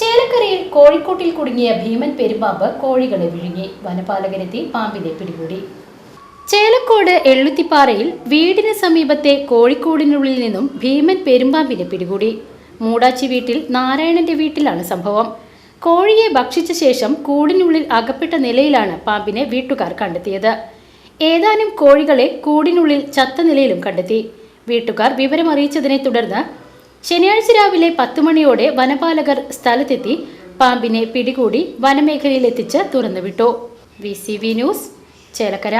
ചേലക്കരയിൽ കോഴിക്കോട്ടിൽ കുടുങ്ങിയ ഭീമൻ പെരുമ്പാമ്പ് കോഴികളെ വിഴുങ്ങി. വനപാലകരെത്തി പാമ്പിനെ പിടികൂടി. ചേലക്കോട് എള്ളുത്തിപ്പാറയിൽ വീടിന് സമീപത്തെ കോഴിക്കോടിനുള്ളിൽ നിന്നും ഭീമൻ പെരുമ്പാമ്പിനെ പിടികൂടി. മൂടാച്ചി വീട്ടിൽ നാരായണന്റെ വീട്ടിലാണ് സംഭവം. കോഴിയെ ഭക്ഷിച്ച ശേഷം കൂടിനുള്ളിൽ അകപ്പെട്ട നിലയിലാണ് പാമ്പിനെ വീട്ടുകാർ കണ്ടെത്തിയത്. ഏതാനും കോഴികളെ കൂടിനുള്ളിൽ ചത്ത നിലയിലും കണ്ടെത്തി. വീട്ടുകാർ വിവരമറിയിച്ചതിനെ തുടർന്ന് ശനിയാഴ്ച രാവിലെ പത്തുമണിയോടെ വനപാലകർ സ്ഥലത്തെത്തി പാമ്പിനെ പിടികൂടി വനമേഖലയിലെത്തിച്ച് തുറന്നുവിട്ടു. V C V news Chelakkara.